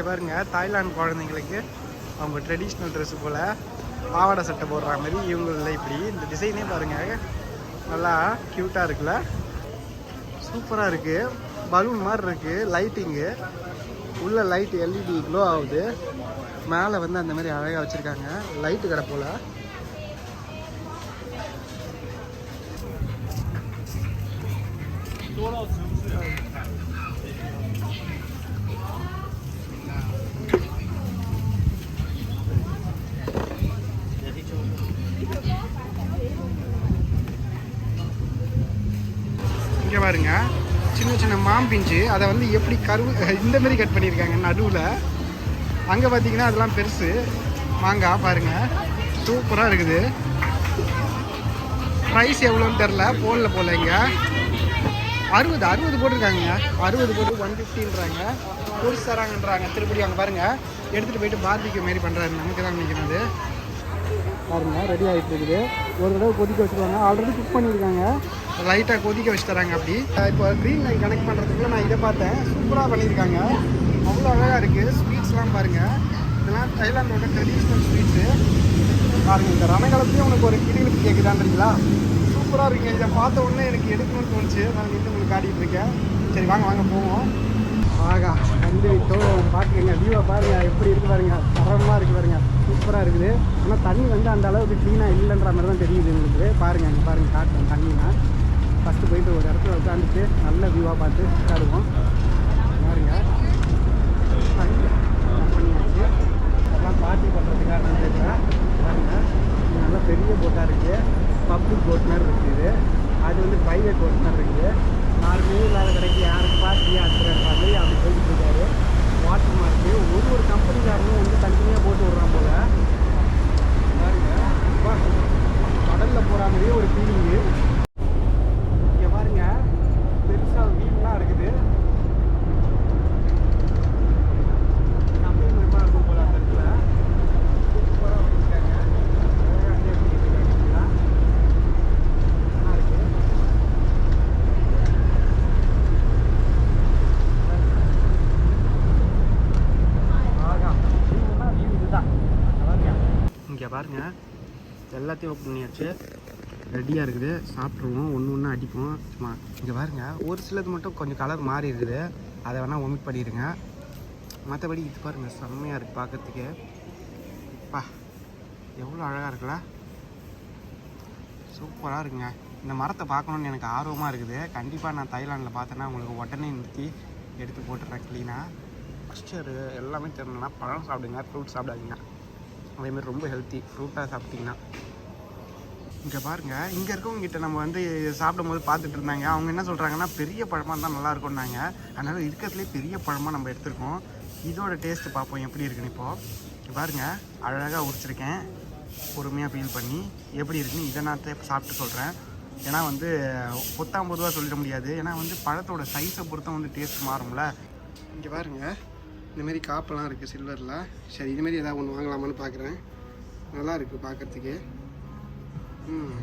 இங்கே பாருங்கள் தாய்லாந்து குழந்தைங்களுக்கு அவங்க ட்ரெடிஷ்னல் ட்ரெஸ் போல் பாவாடை சட்டை போடுற மாதிரி இவங்களில் இப்படி. இந்த டிசைனே பாருங்கள் நல்லா க்யூட்டாக இருக்குல்ல. சூப்பராக இருக்குது பலூன் மாதிரி இருக்குது லைட்டிங்கு உள்ள லைட் எல்இடி க்ளோ ஆகுது. மேலே வந்து அந்த மாதிரி அழகாக வச்சுருக்காங்க. லைட்டு கடை போல். இங்கே பாருங்க. சின்ன சின்ன மாம்பிஞ்சு அதை வந்து எப்படி கருவு இந்த மாதிரி கட் பண்ணியிருக்காங்க நடுவில். அங்கே பார்த்தீங்கன்னா அதெல்லாம் பெருசு. மாங்காய் பாருங்க. சூப்பராக இருக்குது. ப்ரைஸ் எவ்வளோன்னு தெரில போடல போல இங்கே. அறுபது அறுபது போட்டிருக்காங்க. அறுபது போட்டு ஒன் ஃபிஃப்டின்றாங்க பொரிச்சு தராங்கன்றாங்க. திருப்படி அங்கே பாருங்கள் எடுத்துகிட்டு போயிட்டு பார்பிக்கு மாரி பண்ணுறாரு நமக்கு தான் நினைக்கிறது. பாருங்கள் ரெடி ஆகிட்டு இருக்குது. ஒரு தடவை கொதிக்க வச்சுருவாங்க ஆல்ரெடி குக் பண்ணியிருக்காங்க. லைட்டாக கொதிக்க வச்சு தராங்க அப்படி. இப்போ க்ரீன் லைன் கனெக்ட் பண்ணுறதுக்குள்ள நான் இதை பார்த்தேன். சூப்பராக பண்ணியிருக்காங்க. அவ்வளோ அழகாக இருக்குது ஸ்வீட்ஸ்லாம் பாருங்கள் இதெல்லாம் தைலாண்டோட ட்ரெடிஷ்னல் ஸ்வீட்ஸு பாருங்கள் இந்த ரணகாலத்துலேயும் உனக்கு ஒரு கிளிகளுக்கு கேட்குதான்றீங்களா சூப்பராக இருக்குங்க. இதை பார்த்த உடனே எனக்கு எடுக்கணும்னு தோணுச்சு. நான் நின்று உங்களுக்கு காட்டிகிட்டு இருக்கேன். சரி வாங்க வாங்க போவோம். ஆகா வந்து தோழம் பார்த்துக்கங்க வியூவை பாருங்க. எப்படி இருக்கு பாருங்க. தரமாக இருக்குது பாருங்க. சூப்பராக இருக்குது. ஆனால் தண்ணி வந்து அந்த அளவுக்கு க்ளீனாக இல்லைன்ற மாதிரி தான் தெரியுது உங்களுக்கு பாருங்கள் அங்கே பாருங்க காட்டுறேன் தண்ணினா. ஃபஸ்ட்டு போயிட்டு ஒரு இடத்துல உட்காந்துட்டு நல்ல வியூவாக பார்த்து உட்காருவோம். பாருங்க பண்ணியாச்சு. எல்லாம் பார்ட்டி பண்ணுறதுக்காக நான் பேசுகிறேன் பாருங்க பெரிய போட்டாக இருக்குது பப்ளிக் போட் மாதிரி இருக்குது அது வந்து ப்ரைவேட் போட் மாதிரி இருக்குது யாருமே இல்லாத கடைக்கு யாருக்கு பார்த்து யாத்திரை மாதிரி அப்படி போயிட்டு இருக்காரு வாட்டர் மார்க்கு ஒரு ஒரு கம்பெனிக்காரனும் வந்து தனித்தனியாக போட்டு விட்றான் போல பாருங்க அப்பா, கடல்ல போகிற மாதிரியே ஒரு ஃபீலிங்கு இங்கே பாருங்க பெருசாக வீடுலாம் இருக்குது கம்பெனி மெம்பராக இருக்கும் போல அந்த இடத்துல சூப்பராக பண்ணியிருக்காங்க அழகா enjoy பண்ணிட்டு இருக்காங்க நல்லா இருக்கு இங்கே பாருங்கள் எல்லாத்தையும் ஓப்பன் பண்ணியாச்சு. ரெடியாக இருக்குது. சாப்பிட்ருவோம் ஒன்று ஒன்று அடிப்போம். சும்மா இங்கே பாருங்கள் ஒரு சிலது மட்டும் கொஞ்சம் கலர் மாறி இருக்குது. அதை வேணால் ஒமிட் பண்ணிடுங்க. மற்றபடி இது பாருங்கள் செம்மையாக இருக்குது பார்க்கறதுக்கு பா எவ்வளோ அழகாக இருக்குல்ல? சூப்பராக இருக்குங்க. இந்த மரத்தை பார்க்கணுன்னு எனக்கு ஆர்வமாக இருக்குது. கண்டிப்பாக நான் தாய்லாண்டில் பார்த்தேன்னா உங்களுக்கு உடனே நிறுத்தி எடுத்து போட்டுறேன் க்ளீனாக டெக்ஸ்டரு எல்லாமே தெரியலன்னா பழம் சாப்பிடுங்க ஃப்ரூட் சாப்பிடாதீங்க. அதேமாதிரி ரொம்ப ஹெல்த்தி ஃப்ரூட்டாக சாப்பிட்டிங்கன்னா. இங்கே பாருங்கள் இங்கே இருக்கவங்ககிட்ட நம்ம வந்து சாப்பிடும்போது பார்த்துட்டு இருந்தாங்க. அவங்க என்ன சொல்கிறாங்கன்னா பெரிய பழமாக இருந்தால் நல்லா இருக்கும்னாங்க. அதனால் இருக்கிறதுலே பெரிய பழமாக நம்ம எடுத்துருக்கோம். இதோட டேஸ்ட்டு பார்ப்போம். எப்படி இருக்குன்னு இப்போது பாருங்கள் பாருங்க அழகாக உரிச்சிருக்கேன். பொறுமையாக ஃபீல் பண்ணி எப்படி இருக்குன்னு இதை நான் சாப்பிட்டு சொல்கிறேன் ஏன்னா வந்து பொத்தாம் பொதுவாக சொல்லிட முடியாது. ஏன்னா வந்து பழத்தோட சைஸை பொறுத்தும் வந்து டேஸ்ட் மாறும்ல. இங்கே பாருங்கள் இந்தமாரி காப்பெல்லாம் இருக்குது சில்வரில் சரி இதுமாரி ஏதாவது ஒன்று வாங்கலாமான்னு பார்க்குறேன் நல்லா இருக்குது பார்க்குறதுக்கு ம்.